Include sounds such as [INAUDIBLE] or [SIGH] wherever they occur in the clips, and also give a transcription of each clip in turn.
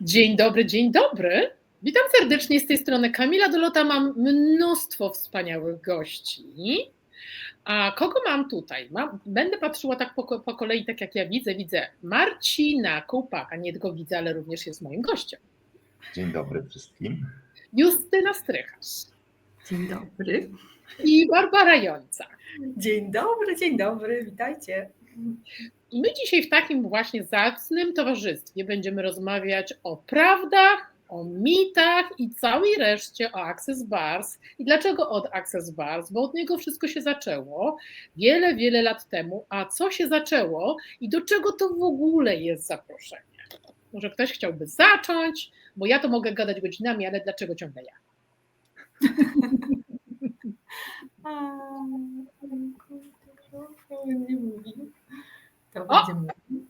Dzień dobry, dzień dobry. Witam serdecznie z tej strony Kamila Dolota. Mam mnóstwo wspaniałych gości. A kogo mam tutaj? Mam, będę patrzyła tak po, po, kolei, tak jak ja widzę. Widzę Marcina Kołpaka, nie tylko widzę, ale również jest moim gościem. Dzień dobry wszystkim. Justyna Strycharz. Dzień dobry. I Barbara Jońca. Dzień dobry, dzień dobry, witajcie. I my dzisiaj w takim właśnie zacnym towarzystwie będziemy rozmawiać o prawdach, o mitach i całej reszcie o Access Bars. I dlaczego od Access Bars? Bo od niego wszystko się zaczęło wiele, wiele lat temu. A co się zaczęło i do czego to w ogóle jest zaproszenie? Może ktoś chciałby zacząć, bo ja to mogę gadać godzinami, ale dlaczego ciągle ja? [LAUGHS] To O! będzie mówił.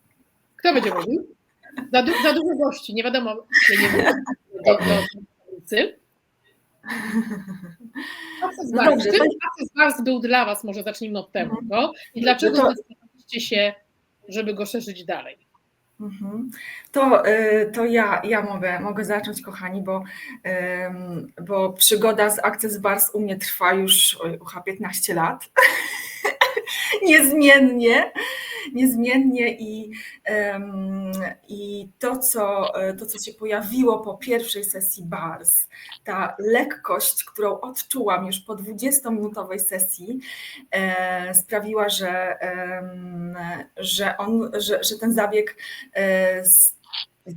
Kto będzie mówił? Za, du- za dużo gości, nie wiadomo. Nie Access No dobrze, Czym to- Bars był dla Was? Może zacznijmy od tego. Mhm. I dlaczego No to- zdecydowaliście się, żeby go szerzyć dalej? To, y, to ja, ja mogę, mogę zacząć, kochani, bo, bo przygoda z Access Bars u mnie trwa już ucha 15 lat. [LAUGHS] niezmiennie, niezmiennie i, i to, co, to, co się pojawiło po pierwszej sesji Bars, ta lekkość, którą odczułam już po 20-minutowej sesji, e, sprawiła, że, że, on, że, że ten zabieg e,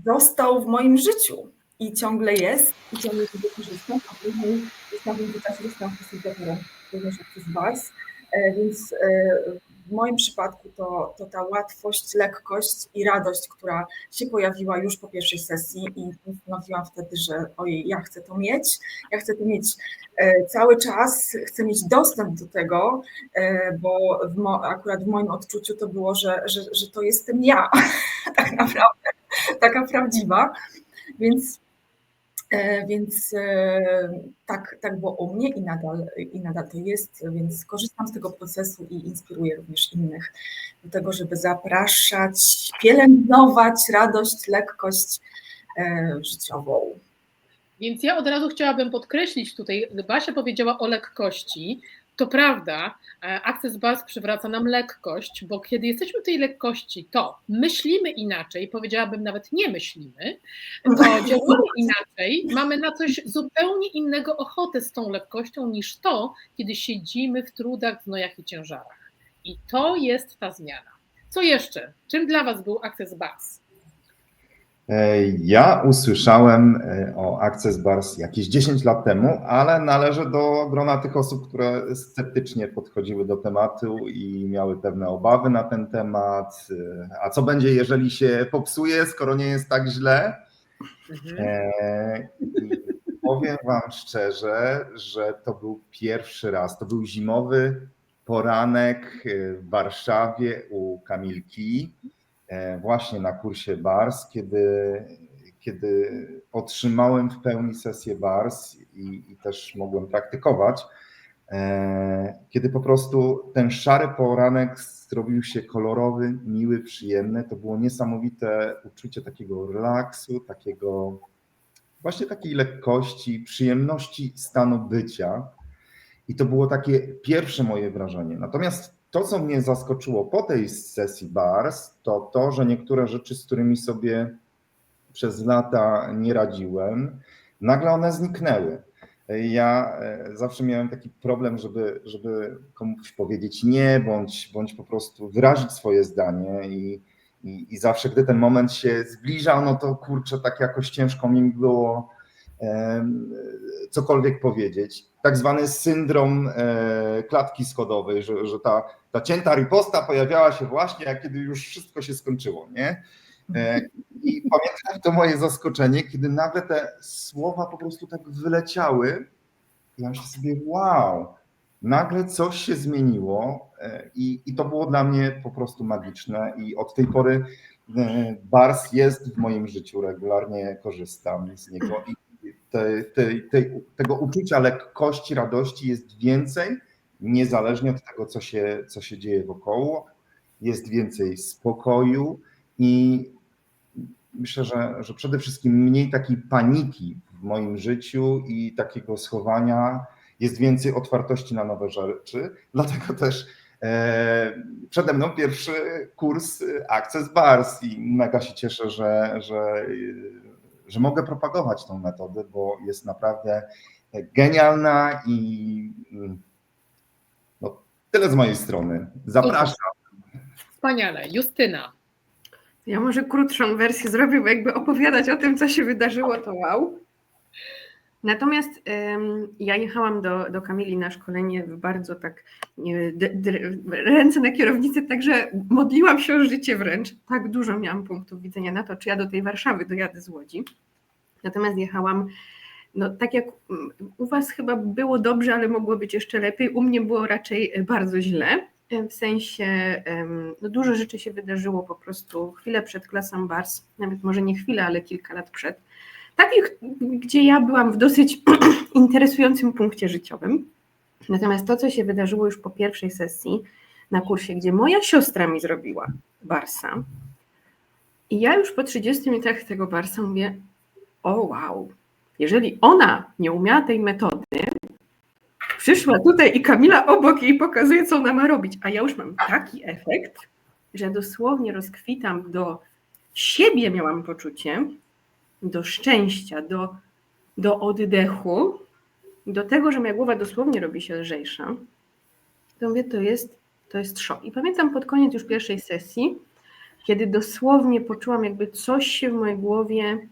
został w moim życiu i ciągle jest i ciągle tego korzystam, a później już na międzyczasie zostałam facilitatorem również przez Was, E, więc w moim przypadku to, to ta łatwość, lekkość i radość, która się pojawiła już po pierwszej sesji i postanowiłam wtedy, że ojej, ja chcę to mieć, ja chcę to mieć e, cały czas, chcę mieć dostęp do tego, e, bo w mo, akurat w moim odczuciu to było, że, że, że to jestem ja, [LAUGHS] tak naprawdę, taka prawdziwa, więc Więc e, tak, tak było u mnie i nadal, i nadal to jest, więc korzystam z tego procesu i inspiruję również innych do tego, żeby zapraszać, pielęgnować radość, lekkość e, życiową. Więc ja od razu chciałabym podkreślić tutaj, Basia powiedziała o lekkości. To prawda, e, Access Bars przywraca nam lekkość, bo kiedy jesteśmy w tej lekkości, to myślimy inaczej, powiedziałabym nawet nie myślimy, to [LAUGHS] działamy inaczej, mamy na coś zupełnie innego ochotę z tą lekkością niż to, kiedy siedzimy w trudach, znojach i ciężarach. I to jest ta zmiana. Co jeszcze? Czym dla Was był Access Bars? E, Ja usłyszałem e, o Access Bars jakieś 10 lat temu, ale należę do grona tych osób, które sceptycznie podchodziły do tematu i miały pewne obawy na ten temat. E, A co będzie, jeżeli się popsuje, skoro nie jest tak źle? E, I powiem Wam szczerze, że to był pierwszy raz. To był zimowy poranek e, w Warszawie u Kamilki, e, właśnie na kursie Bars, kiedy, kiedy otrzymałem w pełni sesję Bars i, i też mogłem praktykować. e, Kiedy po prostu ten szary poranek zrobił się kolorowy, miły, przyjemny, to było niesamowite uczucie takiego relaksu, takiego właśnie takiej lekkości, przyjemności stanu bycia. I to było takie pierwsze moje wrażenie. Natomiast to, co mnie zaskoczyło po tej sesji Bars, to to, że niektóre rzeczy, z którymi sobie przez lata nie radziłem, nagle one zniknęły. Ja e, zawsze miałem taki problem, żeby, żeby komuś powiedzieć nie, bądź, bądź po prostu wyrazić swoje zdanie i, i, I zawsze, gdy ten moment się zbliżał, no to kurczę, tak jakoś ciężko mi było cokolwiek powiedzieć. Tak zwany syndrom e, klatki schodowej, że, że ta, ta cięta riposta pojawiała się właśnie, kiedy już wszystko się skończyło, nie? E, I pamiętam to moje zaskoczenie, kiedy nagle te słowa po prostu tak wyleciały. Ja myślę sobie, wow, nagle coś się zmieniło e, i, i to było dla mnie po prostu magiczne i od tej pory Bars jest w moim życiu, regularnie korzystam z niego i te, te, te, tego uczucia lekkości, radości jest więcej, niezależnie od tego, co się, co się dzieje wokoło, jest więcej spokoju i myślę, że, że przede wszystkim mniej takiej paniki w moim życiu i takiego schowania, jest więcej otwartości na nowe rzeczy. Dlatego też e, przede mną pierwszy kurs Access Bars i mega się cieszę, że, że, że mogę propagować tą metodę, bo jest naprawdę genialna i no, tyle z mojej strony. Zapraszam. Wspaniale. Justyna. Ja może krótszą wersję zrobię, bo jakby opowiadać o tym, co się wydarzyło, to wow. Natomiast ja jechałam do, do Kamili na szkolenie w bardzo tak nie, d, d, ręce na kierownicy, także modliłam się o życie wręcz. Tak dużo miałam punktów widzenia na to, czy ja do tej Warszawy dojadę z Łodzi. Natomiast jechałam, no tak jak u Was chyba było dobrze, ale mogło być jeszcze lepiej, u mnie było raczej bardzo źle. W sensie no dużo rzeczy się wydarzyło po prostu chwilę przed klasą Bars, nawet może nie chwilę, ale kilka lat przed. Takich, gdzie ja byłam w dosyć [CLEARS THROAT] interesującym punkcie życiowym. Natomiast to, co się wydarzyło już po pierwszej sesji na kursie, gdzie moja siostra mi zrobiła Barsa, i ja już po 30 minutach tego Barsa mówię, o wow, jeżeli ona nie umiała tej metody, przyszła tutaj i Kamila obok jej pokazuje, co ona ma robić, a ja już mam taki efekt, że dosłownie rozkwitam do siebie miałam poczucie, do szczęścia, do, do oddechu, do tego, że moja głowa dosłownie robi się lżejsza, to mówię, to jest, to jest szok. I pamiętam pod koniec już pierwszej sesji, kiedy dosłownie poczułam, jakby coś się w mojej głowie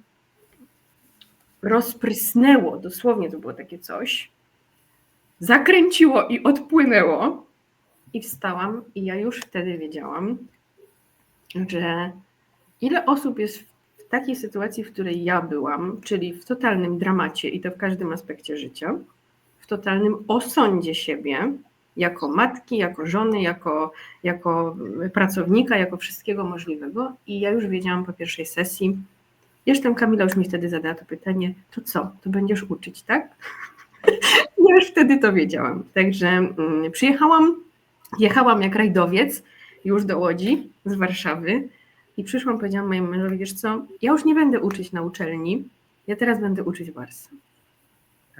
rozprysnęło, dosłownie to było takie coś, zakręciło i odpłynęło. I wstałam, i ja już wtedy wiedziałam, że ile osób jest w takiej sytuacji, w której ja byłam, czyli w totalnym dramacie i to w każdym aspekcie życia, w totalnym osądzie siebie, jako matki, jako żony, jako, jako pracownika, jako wszystkiego możliwego. I ja już wiedziałam po pierwszej sesji, zresztą Kamila już mi wtedy zadała to pytanie, to co, to będziesz uczyć, tak? [LAUGHS] Ja już wtedy to wiedziałam. Także mm, przyjechałam, jechałam jak rajdowiec już do Łodzi z Warszawy i przyszłam, powiedziałam mojemu mężowi, wiesz co, ja już nie będę uczyć na uczelni, ja teraz będę uczyć Warsa.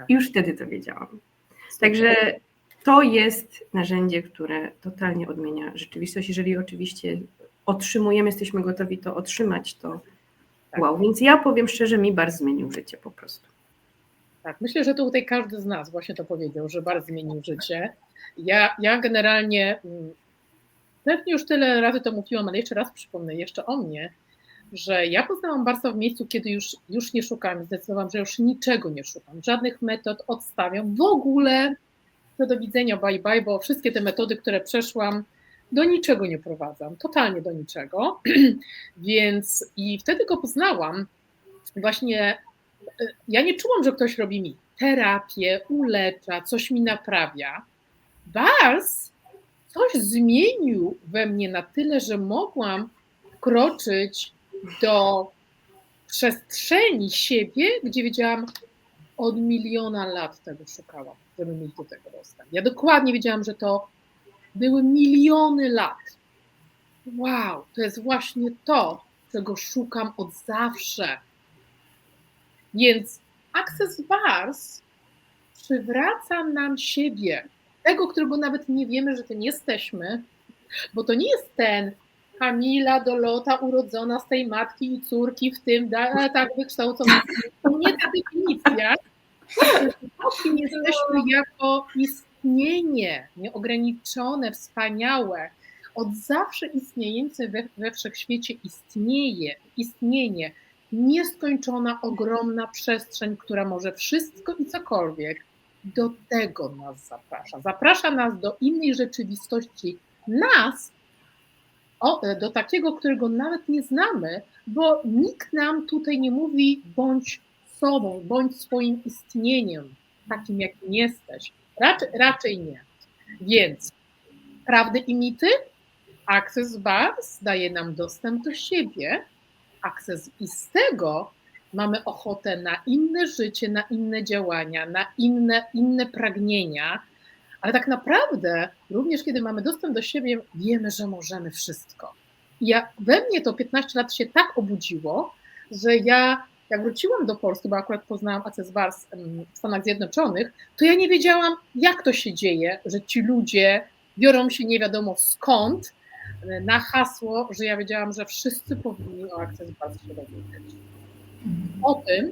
I już wtedy to wiedziałam. Także to jest narzędzie, które totalnie odmienia rzeczywistość. Jeżeli oczywiście otrzymujemy, jesteśmy gotowi to otrzymać, to wow. Więc ja powiem szczerze, mi bardzo zmienił życie po prostu. Tak, myślę, że tutaj każdy z nas właśnie to powiedział, że bardzo zmienił życie. Ja, ja generalnie, mm, pewnie już tyle razy to mówiłam, ale jeszcze raz przypomnę jeszcze o mnie, że ja poznałam Barsa w miejscu, kiedy już, już nie szukam, zdecydowałam, że już niczego nie szukam, żadnych metod odstawiam, w ogóle to do widzenia, bye bye, bo wszystkie te metody, które przeszłam, do niczego nie prowadzą, totalnie do niczego. [CLEARS THROAT] Więc i wtedy go poznałam, właśnie ja nie czułam, że ktoś robi mi terapię, ulecza, coś mi naprawia. Bars coś zmienił we mnie na tyle, że mogłam wkroczyć do przestrzeni siebie, gdzie wiedziałam, od miliona lat tego szukałam, żeby mieć do tego dostęp. Ja dokładnie wiedziałam, że to były miliony lat. Wow, to jest właśnie to, czego szukam od zawsze więc Access Bars przywraca nam siebie, tego, którego nawet nie wiemy, że tym jesteśmy, bo to nie jest ten Kamila Dolota urodzona z tej matki i córki w tym, da, tak wykształcona. To nie ta definicja. Kim jesteśmy jako istnienie nieograniczone, wspaniałe, od zawsze istniejące we, we wszechświecie istnieje, istnienie nieskończona, ogromna przestrzeń, która może wszystko i cokolwiek, do tego nas zaprasza. Zaprasza nas do innej rzeczywistości, nas, do takiego, którego nawet nie znamy, bo nikt nam tutaj nie mówi bądź sobą, bądź swoim istnieniem, takim jakim jesteś. Raczej, raczej nie. Więc prawdy i mity? Access Bars daje nam dostęp do siebie, akces i z tego mamy ochotę na inne życie, na inne działania, na inne, inne pragnienia, ale tak naprawdę również kiedy mamy dostęp do siebie, wiemy, że możemy wszystko. I ja, we mnie to 15 lat się tak obudziło, że ja, jak wróciłam do Polski, bo akurat poznałam Access Bars em, w Stanach Zjednoczonych, to ja nie wiedziałam, jak to się dzieje, że ci ludzie biorą się nie wiadomo skąd e, na hasło, że ja wiedziałam, że wszyscy powinni o Access Bars się dowiedzieć. O tym,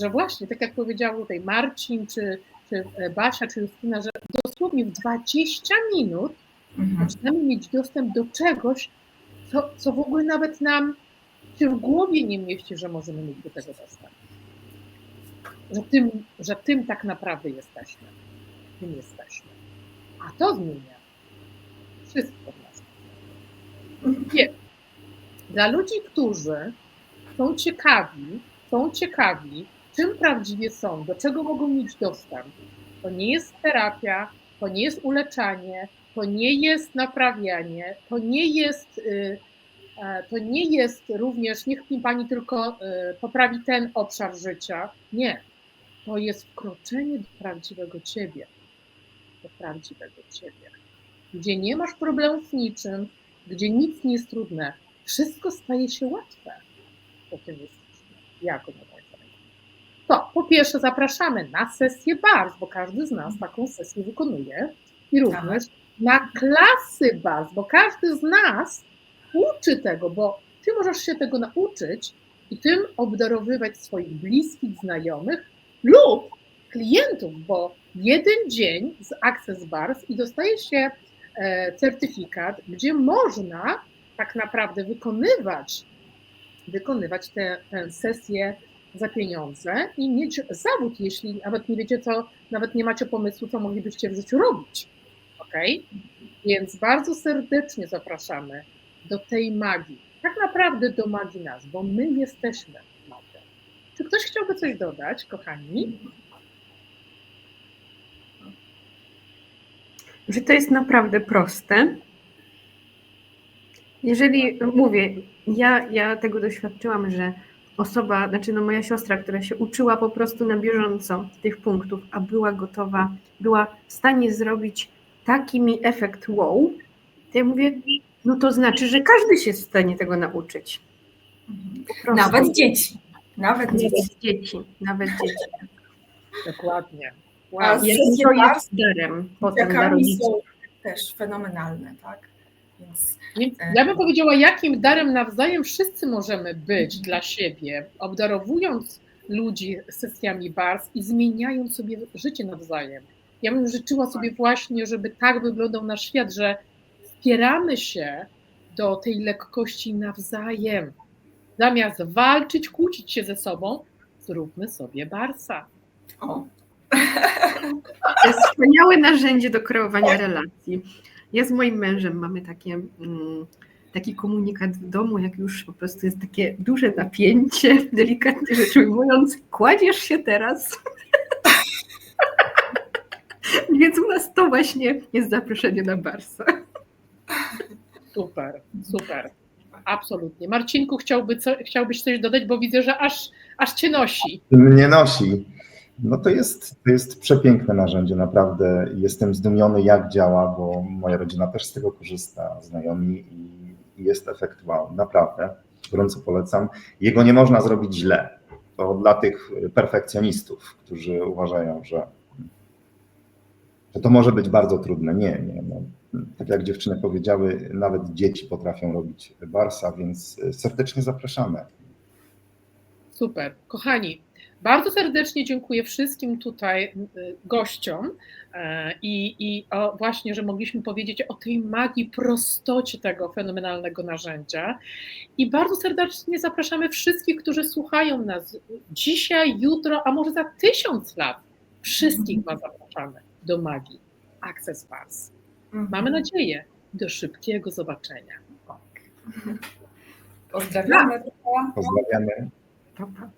że właśnie, tak jak powiedział tutaj Marcin, czy, czy e, Basia, czy Justyna, że dosłownie w 20 minut Mhm. zaczynamy mieć dostęp do czegoś, co, co w ogóle nawet nam się w głowie nie mieści, że możemy mieć do tego dostęp. Że tym, że tym tak naprawdę jesteśmy. Tym jesteśmy. A to zmienia wszystko w nas. Nie. Dla ludzi, którzy są ciekawi, są ciekawi, czym prawdziwie są, do czego mogą mieć dostęp, to nie jest terapia, to nie jest uleczanie, to nie jest naprawianie, to nie jest, y, e, to nie jest również, niech mi pani tylko y, poprawi ten obszar życia. Nie. To jest wkroczenie do prawdziwego ciebie. Do prawdziwego ciebie. Gdzie nie masz problemów z niczym, gdzie nic nie jest trudne. Wszystko staje się łatwe. Tym jesteśmy. Jako moderator. To po pierwsze zapraszamy na sesję BARS, bo każdy z nas taką sesję wykonuje. I również na klasy BARS, bo każdy z nas uczy tego, bo ty możesz się tego nauczyć i tym obdarowywać swoich bliskich, znajomych lub klientów, bo jeden dzień z Access Bars i dostaje się e, certyfikat, gdzie można tak naprawdę wykonywać, wykonywać tę sesję za pieniądze i mieć zawód, jeśli nawet nie wiecie, co, nawet nie macie pomysłu, co moglibyście w życiu robić. Ok? Więc bardzo serdecznie zapraszamy do tej magii. Tak naprawdę do magii nas, bo my jesteśmy magią. Czy ktoś chciałby coś dodać, kochani? że to jest naprawdę proste. Jeżeli mówię, ja, ja tego doświadczyłam, że osoba, znaczy no moja siostra, która się uczyła po prostu na bieżąco tych punktów, a była gotowa, była w stanie zrobić taki mi efekt wow, to ja mówię, no to znaczy, że każdy się jest w stanie tego nauczyć. Nawet dzieci. Nawet dzieci. Nawet dzieci. Nawet dzieci. Dokładnie. A Wow. z- Jest to jest darem potem dla Dzieciakami rodziców. są też fenomenalne, tak? Więc Więc ja bym powiedziała, jakim darem nawzajem wszyscy możemy być dla siebie, obdarowując ludzi sesjami bars i zmieniając sobie życie nawzajem. Ja bym życzyła sobie właśnie, żeby tak wyglądał nasz świat, że wspieramy się do tej lekkości nawzajem. Zamiast walczyć, kłócić się ze sobą, zróbmy sobie barsa. o, To jest wspaniałe narzędzie do kreowania relacji. Ja z moim mężem mamy takie, mm, taki komunikat w domu, jak już po prostu jest takie duże napięcie, [LAUGHS] delikatnie rzecz ujmując, kładziesz się teraz. [LAUGHS] Więc u nas to właśnie jest zaproszenie na Barsa. Super, super. Absolutnie. Marcinku, chciałby co, chciałbyś coś dodać, bo widzę, że aż, aż cię nosi. mnie nosi. No to jest, to jest przepiękne narzędzie, naprawdę. Jestem zdumiony, jak działa, bo moja rodzina też z tego korzysta, znajomi i jest efekt wow, naprawdę. Gorąco polecam. Jego nie można zrobić źle. To dla tych perfekcjonistów, którzy uważają, że, że to może być bardzo trudne. Nie, nie. No. Tak jak dziewczyny powiedziały, nawet dzieci potrafią robić barsa, więc serdecznie zapraszamy. Super. Kochani, bardzo serdecznie dziękuję wszystkim tutaj y, gościom e, i, i o, właśnie, że mogliśmy powiedzieć o tej magii, prostocie tego fenomenalnego narzędzia. I bardzo serdecznie zapraszamy wszystkich, którzy słuchają nas dzisiaj, jutro, a może za tysiąc lat. Wszystkich Was zapraszamy do magii Access Bars. Mamy nadzieję do szybkiego zobaczenia. Pozdrawiamy. Pozdrawiamy. Pa, pa.